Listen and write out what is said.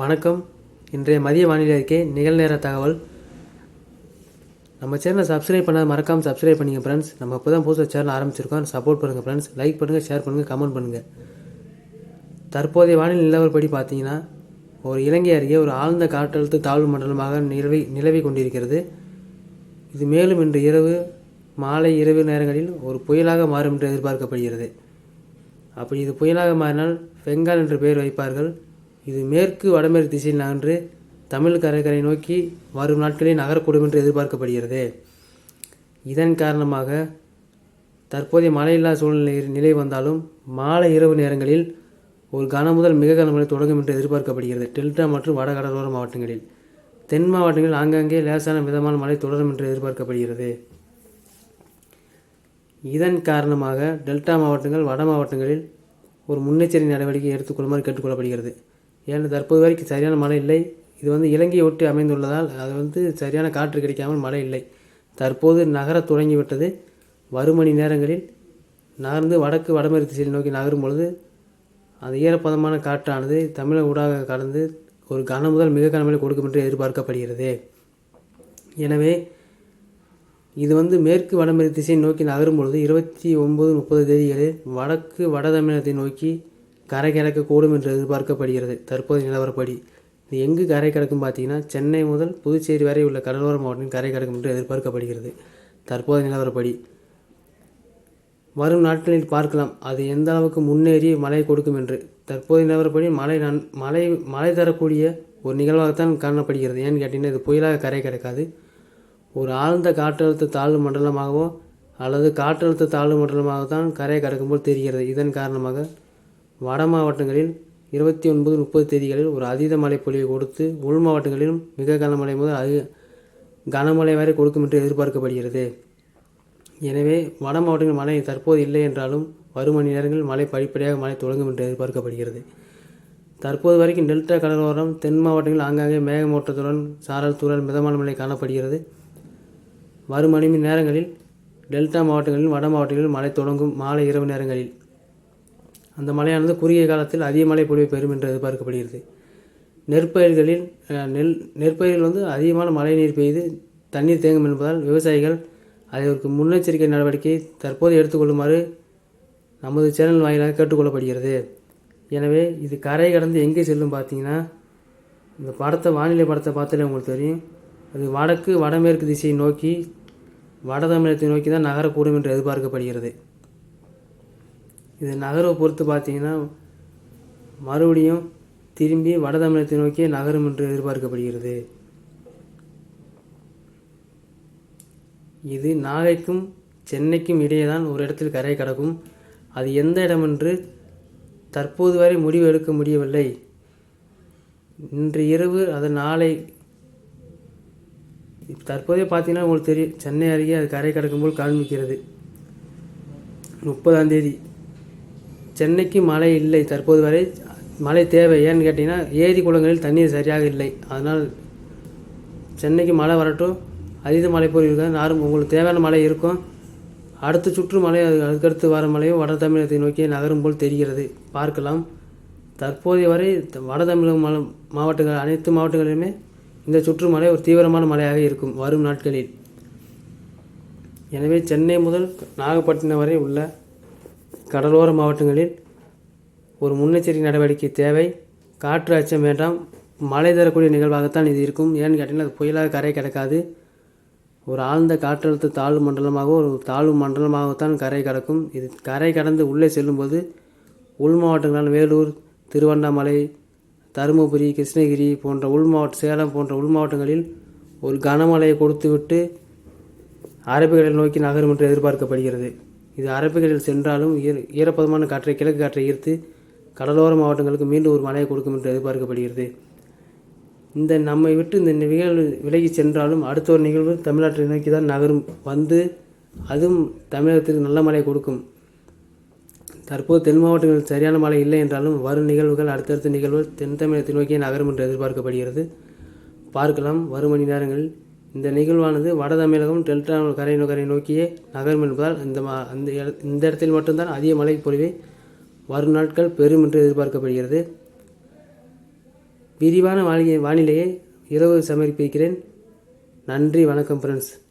வணக்கம். இன்றைய மதிய வானிலை அறிக்கை நிகழ்நேர தகவல். நம்ம சேனலை சப்ஸ்கிரைப் பண்ணாத மறக்காமல் சப்ஸ்கிரைப் பண்ணிங்க ஃப்ரெண்ட்ஸ் நம்ம இப்போ தான் புதுசாக சேனல் ஆரம்பிச்சிருக்கோம். சப்போர்ட் பண்ணுங்கள் ஃப்ரெண்ட்ஸ் லைக் பண்ணுங்கள் ஷேர் பண்ணுங்கள் கமெண்ட் பண்ணுங்கள் தற்போதைய வானிலை நிலவரப்படி பார்த்தீங்கன்னா ஒரு இலங்கை அருகே ஒரு ஆழ்ந்த காற்றழுத்த தாழ்வு மண்டலமாக நிலவி நிலவி கொண்டிருக்கிறது. இது மேலும் இன்று இரவு மாலை இரவு நேரங்களில் ஒரு புயலாக மாறும் என்று எதிர்பார்க்கப்படுகிறது. அப்படி இது புயலாக மாறினால் பெங்கால் என்று பெயர் வைப்பார்கள். இது மேற்கு வடமேற்கு திசையில் நகன்று தமிழ் கடற்கரை நோக்கி வரும் நாட்களில் நகரக்கூடும் என்று எதிர்பார்க்கப்படுகிறது. இதன் காரணமாக தற்போதைய மழையில்லா சூழ்நிலை நிலை வந்தாலும் மாலை இரவு நேரங்களில் ஒரு கன முதல் மிக கனமழை தொடங்கும் என்று எதிர்பார்க்கப்படுகிறது. டெல்டா மற்றும் வட கடலோர மாவட்டங்களில். தென் மாவட்டங்களில் ஆங்காங்கே லேசான மிதமான மழை தொடரும் என்று எதிர்பார்க்கப்படுகிறது. இதன் காரணமாக டெல்டா மாவட்டங்கள் வட மாவட்டங்களில் ஒரு முன்னெச்சரிக்கை நடவடிக்கை எடுத்துக்கொள்ளுமாறு கேட்டுக்கொள்ளப்படுகிறது ஏன்னா தற்போது வரைக்கும் சரியான மழை இல்லை. இது வந்து இலங்கையை ஒட்டி அமைந்துள்ளதால் அது வந்து சரியான காற்று கிடைக்காமல் மழை இல்லை. தற்போது நகரத் தொடங்கிவிட்டது. வரும் மணி நேரங்களில் நகர்ந்து வடக்கு வடமேற்கு திசையை நோக்கி நகரும் பொழுது அந்த ஈரப்பதமான காற்றானது தமிழக ஊடாக கடந்து ஒரு கன முதல் மிக கனமழை கொடுக்கும் என்று எதிர்பார்க்கப்படுகிறது. எனவே இது வந்து மேற்கு வடமேற்கு திசையை நோக்கி நகரும் பொழுது இருபத்தி ஒம்பது முப்பது தேதிகளில் வடக்கு வட தமிழகத்தை நோக்கி கரை கடக்கக்கூடும் என்று எதிர்பார்க்கப்படுகிறது. தற்போதைய நிலவரப்படி இது எங்கு கரை கிடக்கும் பார்த்தீங்கன்னா சென்னை முதல் புதுச்சேரி வரை உள்ள கடலோர மாவட்டம் கரை கிடக்கும் என்று எதிர்பார்க்கப்படுகிறது. தற்போதைய நிலவரப்படி வரும் நாட்களில் பார்க்கலாம். அது எந்த அளவுக்கு முன்னேறி மழை கொடுக்கும் என்று. தற்போதைய நிலவரப்படி மழை நன் மழை மழை தரக்கூடிய ஒரு நிகழ்வாகத்தான் காணப்படுகிறது. ஏன்னு கேட்டிங்கன்னா இது புயலாக கரை கிடக்காது. ஒரு ஆழ்ந்த காற்றழுத்த தாழ்வு மண்டலமாகவோ அல்லது காற்றழுத்த தாழ்வு மண்டலமாகத்தான் கரையை கடக்கும்போது தெரிகிறது. இதன் காரணமாக வட மாவட்டங்களில் இருபத்தி ஒன்பது முப்பது தேதிகளில் ஒரு அதீத மழை பொழிவை கொடுத்து உள் மாவட்டங்களிலும் மிக கனமழை முதல் அது கனமழை வரை கொடுக்கும் என்று எதிர்பார்க்கப்படுகிறது. எனவே வட மாவட்டங்களில் மழை தற்போது இல்லை என்றாலும் வரும் மணி நேரங்களில் மழை படிப்படியாக மழை தொடங்கும் என்று எதிர்பார்க்கப்படுகிறது. தற்போது வரைக்கும் டெல்டா கடலோரம் தென் மாவட்டங்களில் ஆங்காங்கே மேகமூட்டத்துடன் சாரல் தூரல் மிதமான மழை காணப்படுகிறது. வரும் மணி நேரங்களில் டெல்டா மாவட்டங்களிலும் வட மாவட்டங்களிலும் மழை தொடங்கும் மாலை இரவு நேரங்களில். அந்த மழையானது குறுகிய காலத்தில் அதிக மழை பொழிவு பெறும் என்று எதிர்பார்க்கப்படுகிறது. நெற்பயிர்களில் நெல் நெற்பயிர்கள் வந்து அதிகமான மழை நீர் பெய்து தண்ணீர் தேங்கும் என்பதால் விவசாயிகள் அதற்கு முன்னெச்சரிக்கை நடவடிக்கை தற்போது எடுத்துக்கொள்ளுமாறு நமது சேனல் வாயிலாக கேட்டுக்கொள்ளப்படுகிறது. எனவே இது கரை கடந்து எங்கே செல்லும் பார்த்தீங்கன்னா இந்த படத்தை வானிலை படத்தை பார்த்தாலே உங்களுக்கு தெரியும். அது வடக்கு வடமேற்கு திசையை நோக்கி வட தமிழகத்தை நோக்கி தான் நகரக்கூடும் என்று எதிர்பார்க்கப்படுகிறது. இது நகர்வை பொறுத்து பார்த்தீங்கன்னா மறுபடியும் திரும்பி வட தமிழகத்தை நோக்கியே நகரும் என்று எதிர்பார்க்கப்படுகிறது. இது நாகைக்கும் சென்னைக்கும் இடையே தான் ஒரு இடத்தில் கரை கடக்கும். அது எந்த இடம் என்று தற்போது வரை முடிவு எடுக்க முடியவில்லை. இன்று இரவு அது நாளை தற்போதே பார்த்தீங்கன்னா உங்களுக்கு தெரியும் சென்னை அருகே அது கரை கடக்கும்போது காண்பிக்கிறது. முப்பதாம் தேதி. சென்னைக்கு மழை இல்லை. தற்போது வரை மழை தேவை. ஏன்னு கேட்டிங்கன்னா ஏரி குளங்களில் தண்ணீர் சரியாக இல்லை. அதனால் சென்னைக்கு மழை வரட்டும். அதீத மழை போல் நார்மல் நாரும் உங்களுக்கு தேவையான மழை இருக்கும். அடுத்த சுற்று மழை அது அதுக்கடுத்து வர மழையும் வட தமிழகத்தை நோக்கி நகரும் போல் தெரிகிறது. பார்க்கலாம். தற்போதைய வரை வட தமிழக மல மாவட்டங்கள் அனைத்து மாவட்டங்களிலுமே இந்த சுற்று மழை ஒரு தீவிரமான மழையாக இருக்கும் வரும் நாட்களில். எனவே சென்னை முதல் நாகப்பட்டினம் வரை உள்ள கடலோர மாவட்டங்களில் ஒரு முன்னெச்சரிக்கை நடவடிக்கை தேவை. காற்று அச்சம் வேண்டாம். மழை தரக்கூடிய நிகழ்வாகத்தான் இது இருக்கும். ஏன்னு கேட்டிங்கன்னா அது புயலாக கரை கிடக்காது. ஒரு ஆழ்ந்த காற்றழுத்த தாழ்வு மண்டலமாக ஒரு தாழ்வு மண்டலமாகத்தான் கரை கடக்கும். இது கரை கடந்து உள்ளே செல்லும்போது உள் மாவட்டங்களான வேலூர் திருவண்ணாமலை தருமபுரி கிருஷ்ணகிரி போன்ற உள் மாவட்ட சேலம் போன்ற உள் மாவட்டங்களில் ஒரு கனமழையை கொடுத்துவிட்டு அரபிக்கடல் நோக்கி நகரும் என்று எதிர்பார்க்கப்படுகிறது. இது அரபிக்கடலில் சென்றாலும் ஈர ஈரப்பதமான காற்றை கிழக்கு காற்றை ஈர்த்து கடலோர மாவட்டங்களுக்கு மீண்டும் ஒரு மழையை கொடுக்கும் என்று எதிர்பார்க்கப்படுகிறது. இந்த நம்மை விட்டு இந்த நிகழ்வு விலகி சென்றாலும் அடுத்த ஒரு நிகழ்வு தமிழ்நாட்டை நோக்கி தான் நகரும். வந்து அதுவும் தமிழகத்திற்கு நல்ல மழை கொடுக்கும். தற்போது தென் மாவட்டங்களில் சரியான மழை இல்லை என்றாலும் வரும் நிகழ்வுகள் அடுத்தடுத்த நிகழ்வுகள் தென் தமிழகத்தை நோக்கியே நகரும் என்று எதிர்பார்க்கப்படுகிறது. பார்க்கலாம் வரும் மணி நேரங்களில் இந்த நிகழ்வானது வட தமிழகம் டெல்டா கரை கரை நோக்கியே நகரும் என்பதால் இந்த மா அந்த இட- இந்த இடத்தில் மட்டும்தான் அதிக மழை பொழிவை வரும் நாட்கள் பெரும் என்று எதிர்பார்க்கப்படுகிறது. விரிவான வானிலை வானிலையை இரவு சமர்ப்பிக்கிறேன். நன்றி வணக்கம் ஃப்ரெண்ட்ஸ்